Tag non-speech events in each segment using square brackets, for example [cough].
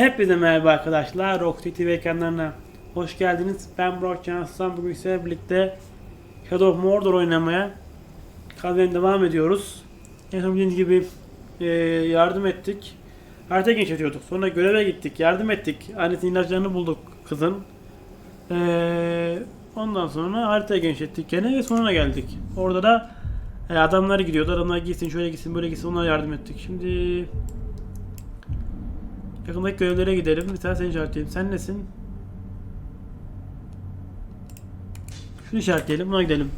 Hepinize merhaba arkadaşlar. Rock TV ekranlarına hoş geldiniz. Ben Burak Can Aslan. Bugün sizlerle birlikte Shadow of Mordor oynamaya kalmaya devam ediyoruz. En son bildiğiniz gibi e, yardım ettik. Harita genişletiyorduk. Sonra göreve gittik. Yardım ettik. Annesinin ilaçlarını bulduk kızın. E, ondan sonra haritayı genişlettik gene ve sonuna geldik. Orada da e, adamlar gidiyordu. Adamlar gitsin şöyle gitsin böyle gitsin onlara yardım ettik. Şimdi Yakındaki görevlere gidelim. Bir tane seni işaretleyeyim. Sen nesin? Şunu işaretleyelim. Buna gidelim.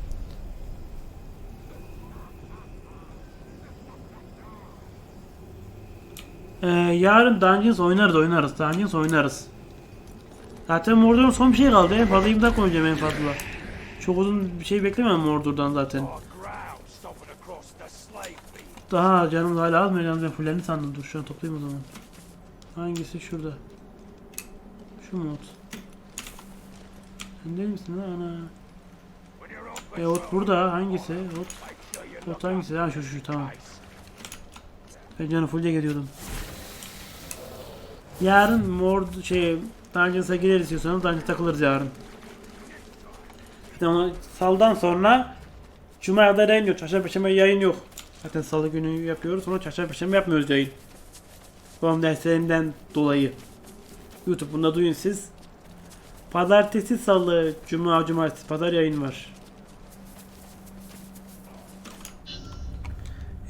Ee, yarın Dungeons oynarız oynarız. Dungeons oynarız. Zaten Mordor'un son bir şey kaldı. En fazla 20 dakika oynayacağım en fazla. Çok uzun bir şey beklemem Mordor'dan zaten. Daha canım hala az mı? Yalnız ben fullerini sandım. Dur şunu toplayayım o zaman. Hangisi şurada? Şu mu ot? Sen değil misin ana? E ot burada. Hangisi? Ot. Ot hangisi? Ha şu şu tamam. Ben canım full geliyordum. Yarın mord şey Dungeons'a gireriz istiyorsanız Dungeons'a takılırız yarın. Ama saldan sonra Cuma ya da yayın yok. Çarşamba perşembe yayın yok. Zaten salı günü yapıyoruz. Sonra çarşamba perşembe yapmıyoruz yayın. Babam derslerinden dolayı. YouTube bunda duyun siz. Pazartesi, salı, cuma, cumartesi, pazar yayın var.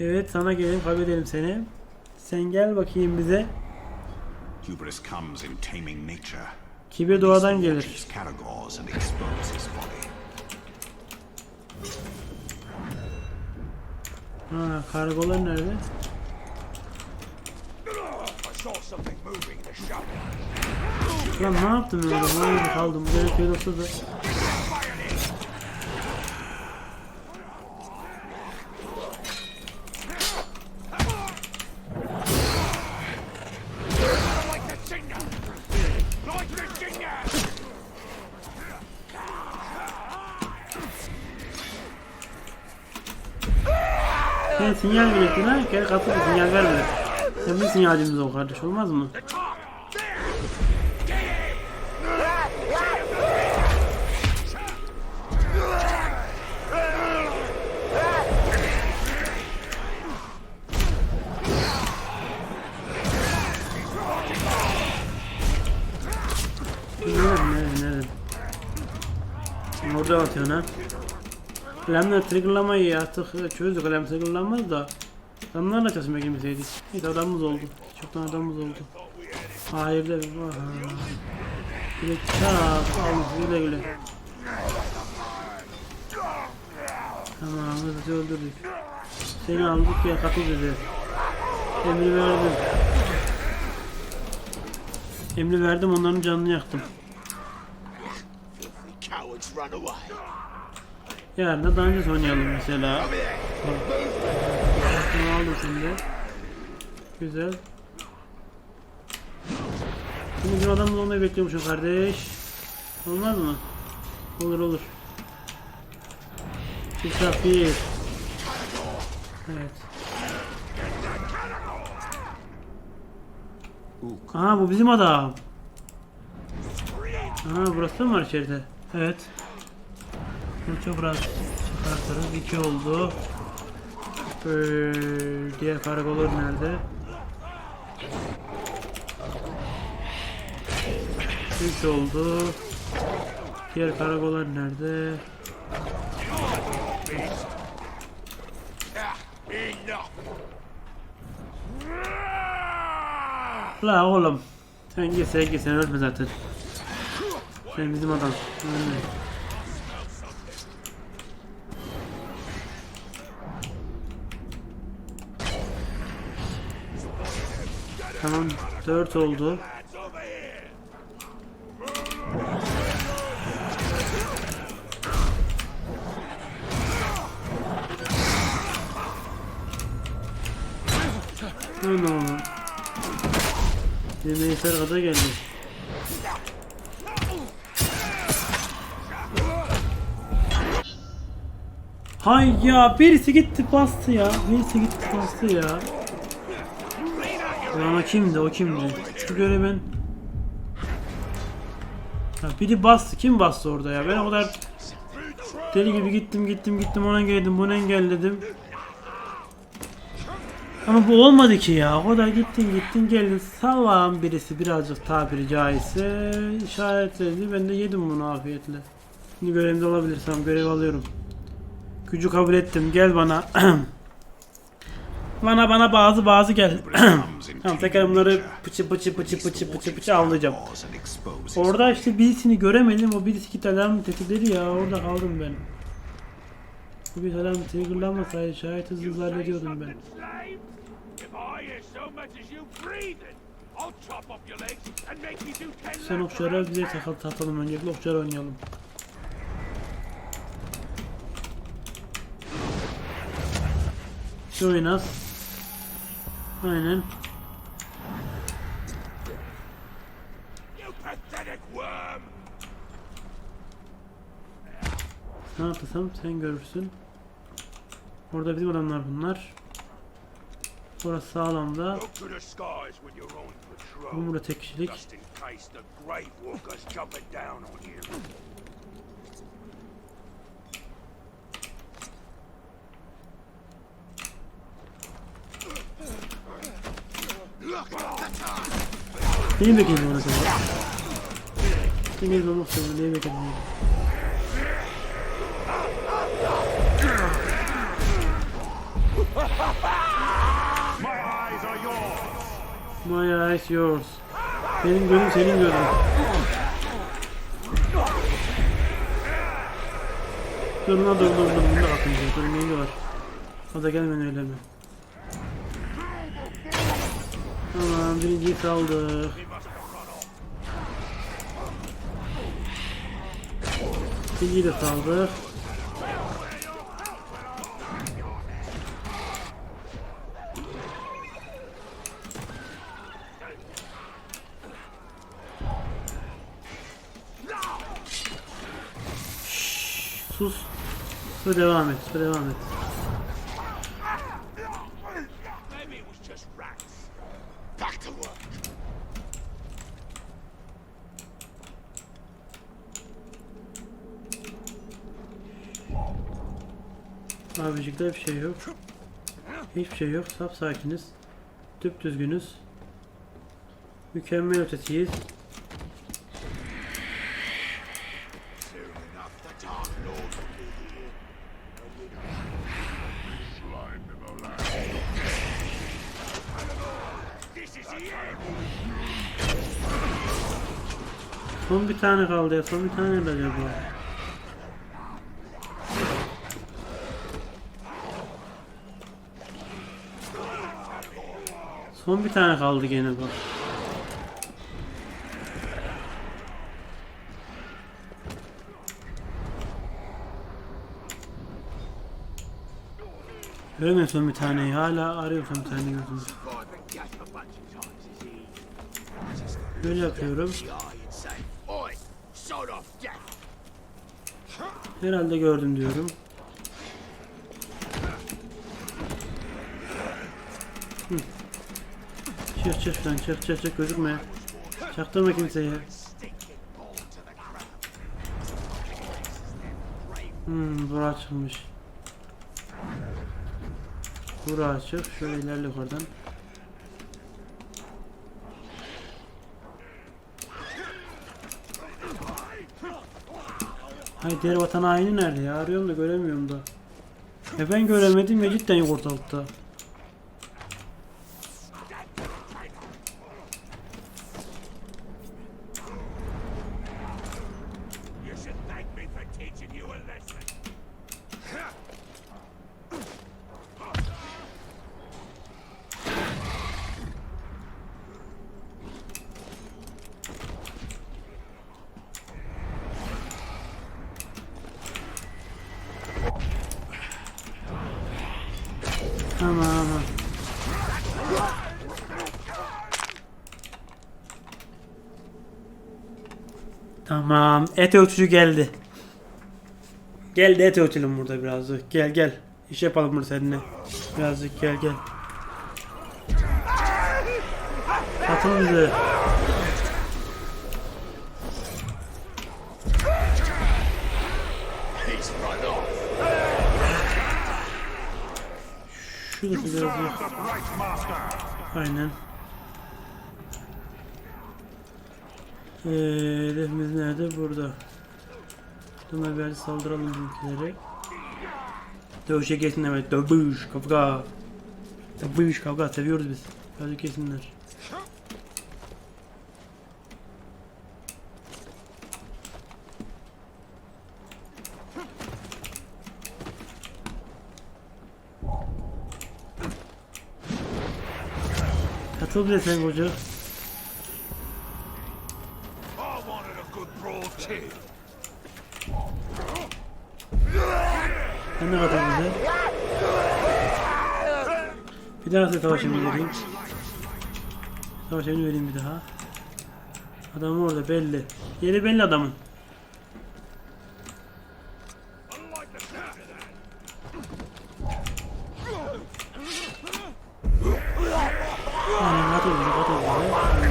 Evet sana gelelim kaybedelim seni. Sen gel bakayım bize. Kibir doğadan gelir. Ha kargolar nerede? Lan ne yaptım ben orada? Nerede kaldım? Bu herif olsa da. Sen sinyal verecektin ha? Gel kapı sinyal vermedi. Sen bir sinyalimiz ol kardeş olmaz mı? Ha. Lemle triggerlamayı artık çözdük. Lem triggerlanmaz da. Adamlarla çalışmaya girmeseydik. Neyse adamımız oldu. Çoktan adamımız oldu. Hayır de. Güle çak. Al güle güle. Tamam hızlıca öldürdük. Seni aldık ya katıl bize. Emri verdim. Emri verdim onların canını yaktım. Yarın da Dungeons oynayalım mesela. Bunu aldım şimdi. Güzel. Şimdi bizim adamımız olmayı bekliyormuşum kardeş. Olmaz mı? Olur olur. Çıksak bir. Evet. Aha bu bizim adam. Aha burası mı var içeride? Evet. Bunu biraz çıkartırız. İki oldu. Ee, diğer karakollar nerede? Üç oldu. Diğer karakollar nerede? La oğlum. Sen git sen git sen ölme zaten. Sen bizim adam. Ölme. 4 oldu. Öyle oğlum. Yemeği kadar geldi. Hay ya birisi gitti bastı ya. Birisi gitti bastı ya. Ulan o kimdi o kimdi? Şu görevin... Ha, biri bastı. Kim bastı orada ya? Ben o kadar deli gibi gittim gittim gittim onu engelledim bunu engelledim. Ama bu olmadı ki ya. O kadar gittin gittin geldin. Salağın birisi birazcık tabiri caizse işaretledi. Ben de yedim bunu afiyetle. Şimdi görevimde olabilirsem görev alıyorum. Gücü kabul ettim. Gel bana. [clears throat] bana bana bazı bazı gel. [clears throat] Tamam tekrar bunları pıçı pıçı pıçı pıçı pıçı pıçı avlayacağım. Orada işte birisini göremedim. O birisi git alarm tetikleri ya. Orada kaldım ben. Bu bir alarm triggerlanmasaydı şayet hızlı hallediyordum ben. Sen okçulara bize takıl tatalım öncelikle okçular oynayalım. Şu oynaz. Aynen. Ne yapsam sen görürsün. Orada bizim adamlar bunlar. Orası sağlamda. Bu burada tek kişilik. You. Beni bekleyin orada kadar. Beni olmak zorunda neyi bekleyin. My eyes yours. Benim gözüm senin gözün. Dur lan dur dur dur. Bunda atınca. Dur neydi var? O da gelmen öyle mi? Tamam birinciyi saldık. İkinciyi de saldık. Sus. Ve devam et. Ve devam et. Abicikler bir şey yok. Hiçbir şey yok. Saf sakiniz. Düp düzgünüz. Mükemmel ötesiyiz. Son bir tane kaldı ya. Son bir tane de Son bir tane kaldı gene bak. Göremiyorum son bir taneyi. Hala arıyorum son bir tane he? Böyle yapıyorum. Herhalde gördüm diyorum. Çık çık lan çık çık çık gözükme. Çaktırma kimseye. Hmm bura açılmış. Bura açık. Şöyle ilerle yukarıdan. Hay diğer vatan haini nerede ya? Arıyorum da göremiyorum da. E ben göremedim ya cidden yok ortalıkta. Tamam. Tamam. Et ölçücü geldi. Geldi et ölçelim burada birazcık. Gel gel. İş yapalım burada seninle. Birazcık gel gel. Katıl bize. Aynen. Ee, hedefimiz nerede? Burada. Buna bir saldıralım bizimkileri. Dövüşe kesin evet. Dövüş, kavga. Dövüş, kavga seviyoruz biz. Hadi kesinler. Katıl bize sen koca. I wanted a good brawl too. Sen de bize. Bir daha savaş emri vereyim. Savaş emri vereyim bir daha. Adam orada belli. Yeri belli adamın. I like the sound of that. Yani katıl bize katıl bize.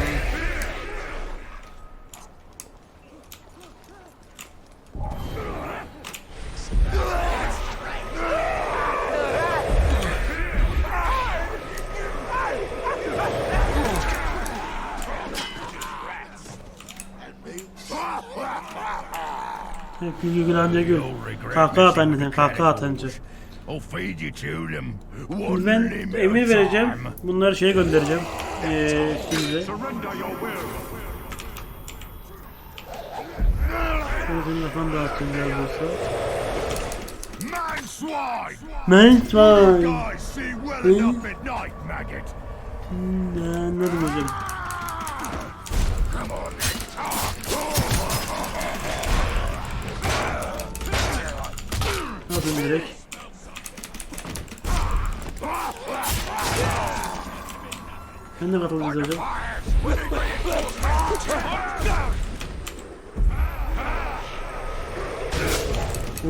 Hep gül. Kahkaha at anne sen kahkaha at them. Şimdi ben emir vereceğim. Bunları şeye göndereceğim. Eee şimdi. Senin kafanı dağıtayım biraz olsa. Man swine! Nice one. Guys Yapayım direkt? Ben de katıldım hocam.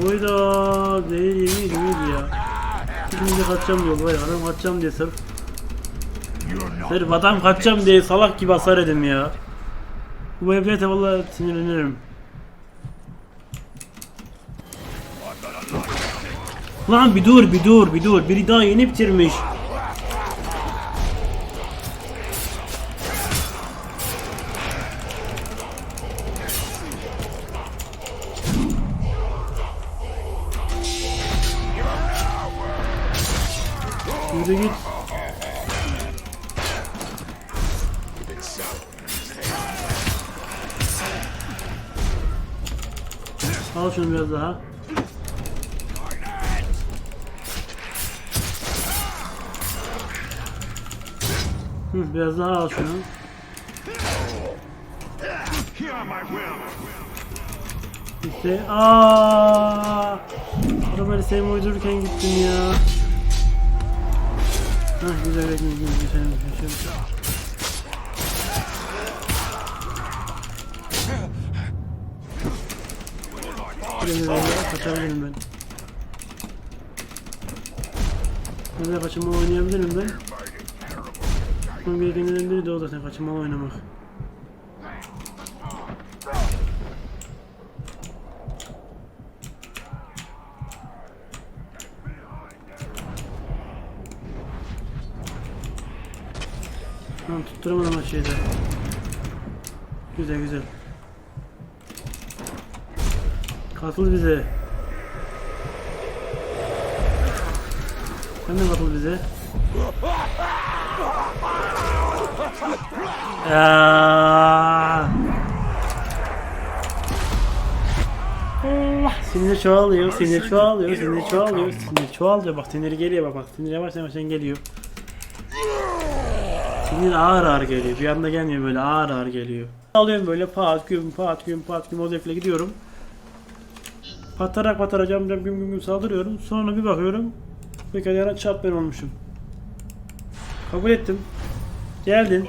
Oyda değil yemin değil ya. Şimdi kaçacağım diyor vay adam kaçacağım diye sırf. Herif adam kaçacağım diye salak gibi hasar edim ya. Bu evlete valla sinirlenirim. Lan bir dur bir dur bir dur. Biri daha yeni bitirmiş. Yürü git. Al şunu biraz daha. Hı, biraz daha al şunu. İşte aaa. Arabayı sevme uydururken gittim ya. Hah güzel güzel güzel güzel güzel güzel. Güzel güzel kaçabilirim ben. Nerede kaçınmalı oynayabilirim ben. Bunun gerekenlerden biri de o zaten kaçınmalı oynamak. Tamam tutturamadım ama şeyde. Güzel güzel. Katıl bize. Sen de katıl bize. Sinir çoğalıyor, sinir çoğalıyor, sinir çoğalıyor, sinir çoğalıyor. Bak sinir geliyor bak bak sinir yavaş yavaş geliyor. Sinir ağır ağır geliyor. Bir anda gelmiyor böyle ağır ağır geliyor. Alıyorum böyle pat güm pat güm pat güm o zevkle gidiyorum. Patarak patarak cam cam güm güm güm saldırıyorum. Sonra bir bakıyorum. Yana çap ben olmuşum. Kabul ettim. Geldin.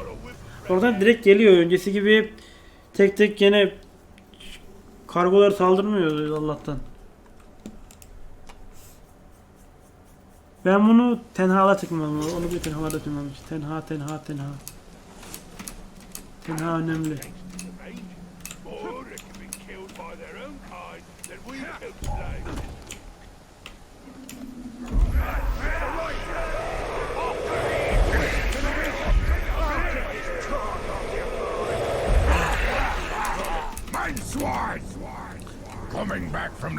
Oradan direkt geliyor. Öncesi gibi tek tek gene kargolar saldırmıyor Allah'tan. Ben bunu tenhala tıkmadım. Onu bir tenhalarda tıkmamış. Tenha, tenha, tenha. Tenha önemli.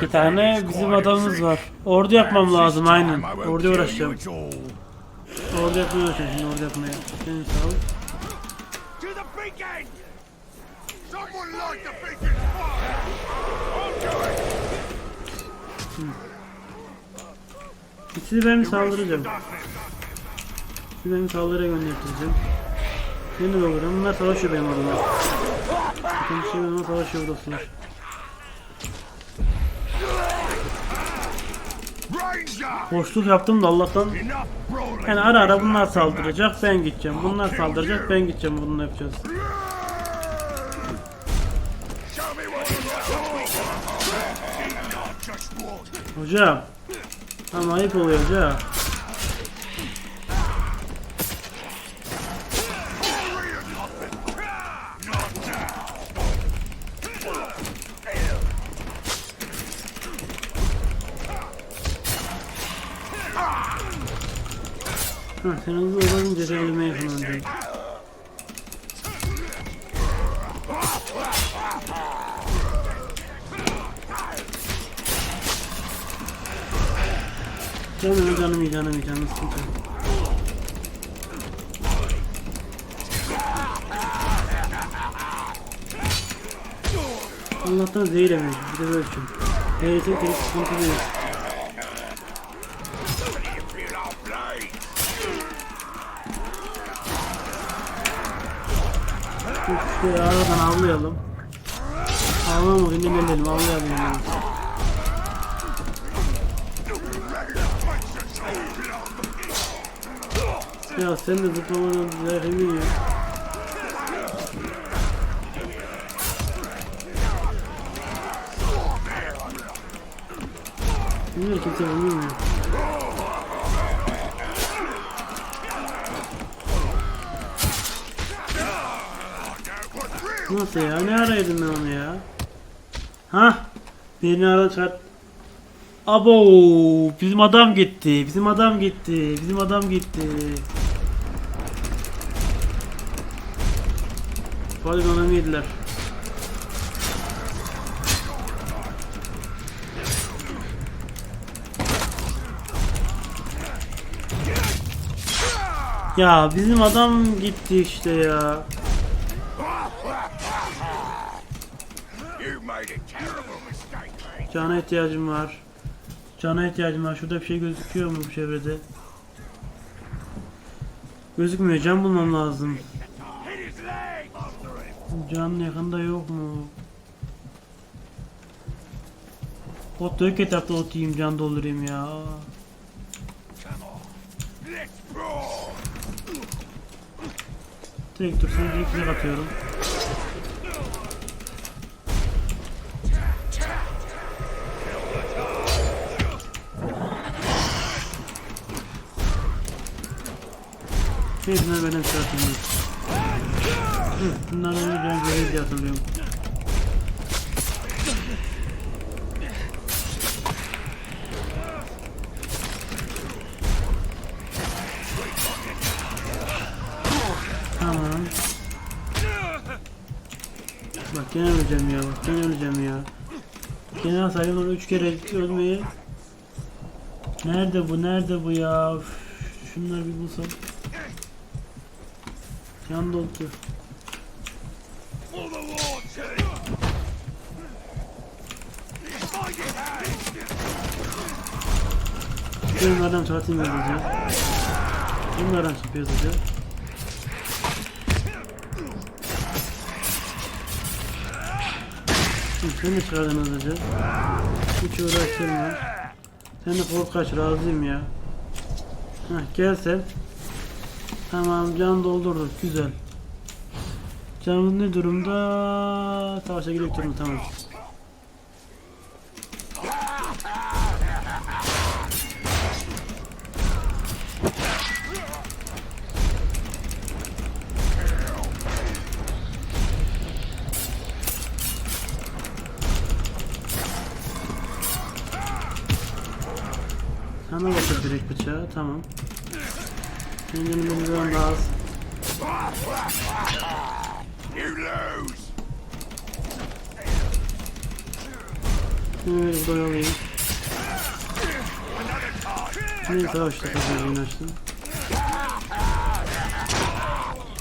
Bir tane bizim adamımız var. Ordu yapmam lazım aynen. Ordu uğraşacağım. Ordu yapmaya uğraşacağım şimdi ordu yapmaya. Senin sağ ol. İt! Sizi ben saldıracağım. Sizi ben saldırıya göndereceğim. Seni de olurum. Bunlar savaşıyor benim adıma. Bakın bir şey benim savaşıyor dostlar. Boşluk yaptım da Allah'tan. Yani ara ara bunlar saldıracak ben gideceğim. Bunlar saldıracak ben gideceğim. Bunu yapacağız. Hocam. Ama ayıp oluyor hocam. Hah, sen hızlı olunca seni ölmeye yakınlanacağım. Canım canım canım canım sıkıntı. Allah'tan zehir yemeyiz. Bir de böyle. Zehir tek tek sıkıntı değil. İşte aradan avlayalım. Avlamamak dinlenelim avlayalım. Yani. Ya sen de zıplamadan zehirli ya. Niye kimse bilmiyor. Nasıl ya? Ne araydın ben onu ya? Ha? Birini aradan çıkart. Abo! Bizim adam gitti. Bizim adam gitti. Bizim adam gitti. Poligon'u yediler. Ya bizim adam gitti işte ya. Cana ihtiyacım var. Cana ihtiyacım var. Şurada bir şey gözüküyor mu bu çevrede? Gözükmüyor. Can bulmam lazım. Can yakında yok mu? Ot dök etapta ot yiyeyim can doldurayım ya. Let's brawl! Tek dur seni direkt flag atıyorum. Hepsine benim şartım Hı, bunlar benim ben görev diye hatırlıyorum. Tamam. Bak gene öleceğim ya bak gene öleceğim ya. Gene saydım onu 3 kere ölmeyi. Nerede bu nerede bu ya? Üf, şunları bir bulsam. İt out! Bunlardan çarpayım hızlıca. Bunlardan çıkıyor hızlıca. Şimdi Sen de çıkardın hızlıca. Hiç uğraştırma. Sen de kork kaç razıyım ya. Heh gel sen. Tamam can doldurduk güzel. Canımız ne durumda? Savaşa gidiyor durum tamam. Sana bakıyor direkt bıçağı tamam. Senin yanında bir zaman daha az. You lose. Evet yolayım. Another time. Neyse savaşta kazanmayı açtım.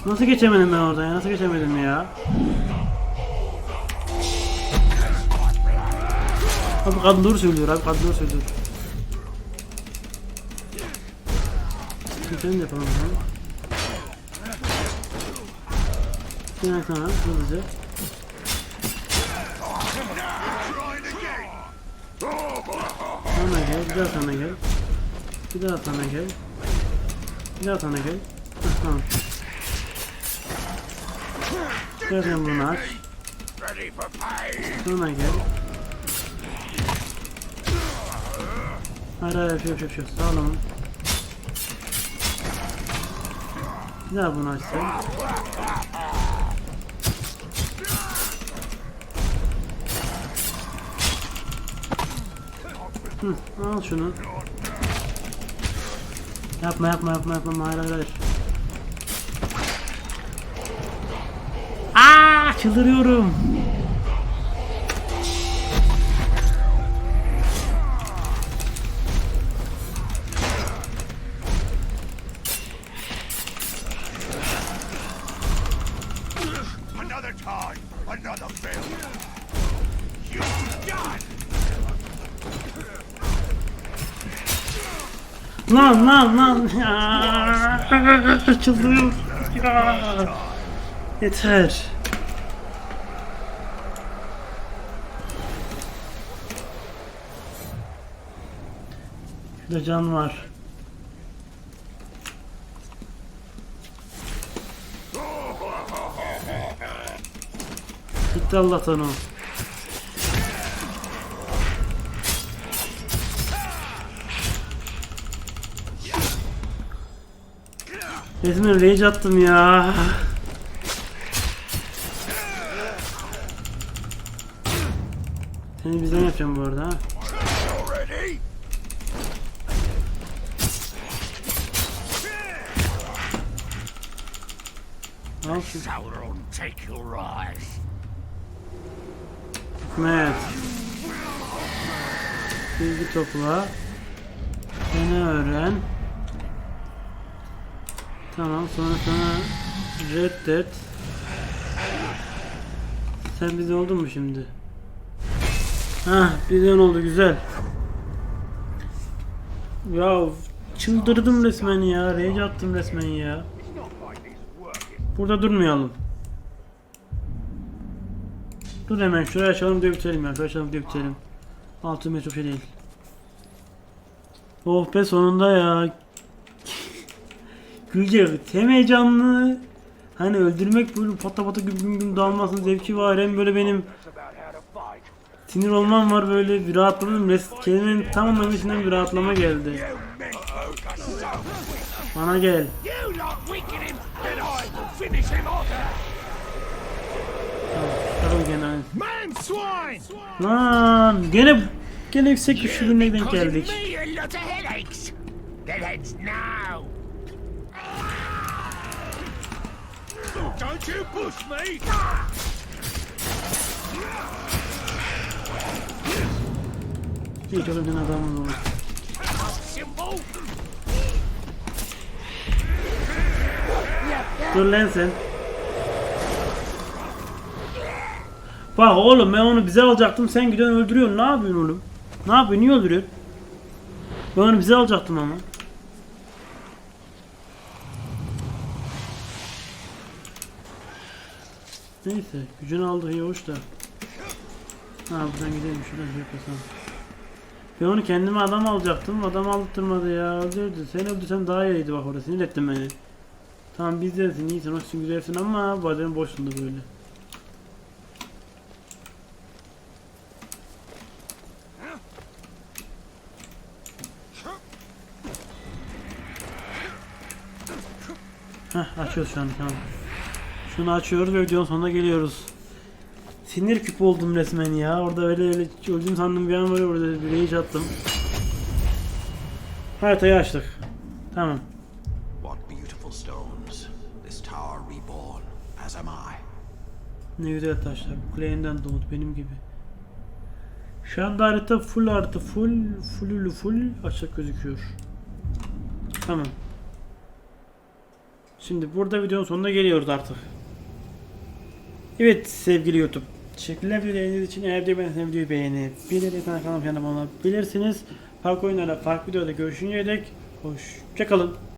Nasıl geçemedim ben oradan ya? Nasıl geçemedim ya? Abi kadın doğru söylüyor abi kadın doğru söylüyor. Şimdi sen de yapalım zaman. Yine sana hızlıca. Sana gel, bir daha sana gel. Bir daha sana gel. Bir daha sana gel. Heh, tamam. Sen bunu aç. Sonra gel. Hayır hayır şey yok şey yok. Sağ olun. Bir bunu aç sen. Hı, al şunu. Yapma yapma yapma yapma hayır hayır hayır. Aa çıldırıyorum. Lan lan lan. Ya, Çıldırıyorum. Ya. Yeter. Şurada can var. Gitti Allah'tan o. Resmen rage attım ya. Seni bizden yapacağım bu arada ha. Sauron, take your eyes. Hikmet. Bilgi topla. Beni öğren. Tamam sonra sana reddet. Sen bizden oldun mu şimdi? Hah bizden oldu güzel. Ya çıldırdım resmen ya. Rage attım resmen ya. Burada durmayalım. Dur hemen şuraya açalım videoyu bitirelim ya. Açalım videoyu bitirelim. Altın metre şey değil. Oh be sonunda ya. Gülce hem heyecanlı hani öldürmek böyle pata pata güm güm güm dalmasın zevki var hem böyle benim sinir olmam var böyle bir rahatladım. Res kelimenin tam anlamı bir rahatlama geldi. Bana gel. Tamam gene. Lan gene gene yüksek güçlülüğüne denk geldik. Don't you push me! Hiç öldüğün adamın olur. Dur lan sen. Bak oğlum ben onu bize alacaktım sen gidiyorsun öldürüyorsun ne yapıyorsun oğlum? Ne yapıyorsun niye öldürüyorsun? Ben onu bize alacaktım ama. Neyse gücünü aldık iyi hoş da. Ha buradan gidelim şuradan şey yapasam. Ben onu kendime adam alacaktım adam aldırmadı ya öldürdü. Sen öldürsen daha iyiydi bak orada sinir ettin beni. Tamam bizdensin iyisin hoşsun güzelsin ama bazen boşsun da böyle. Heh açıyoruz şu an tamam. Şunu açıyoruz ve videonun sonuna geliyoruz. Sinir küpü oldum resmen ya. Orada öyle öyle öldüm sandım bir an böyle orada bir rage attım. Haritayı açtık. Tamam. What beautiful stones. This tower reborn, as am I. Ne güzel taşlar. Bu kuleyinden doğdu benim gibi. Şu anda harita full harita full fullülü full açık gözüküyor. Tamam. Şimdi burada videonun sonuna geliyoruz artık. Evet sevgili YouTube. Teşekkürler beğendiğiniz için. Eğer beğendiyseniz videoyu beğenip de kanalıma abone olabilirsiniz. Farklı oyunlarla farklı videoda görüşünceye dek hoşçakalın.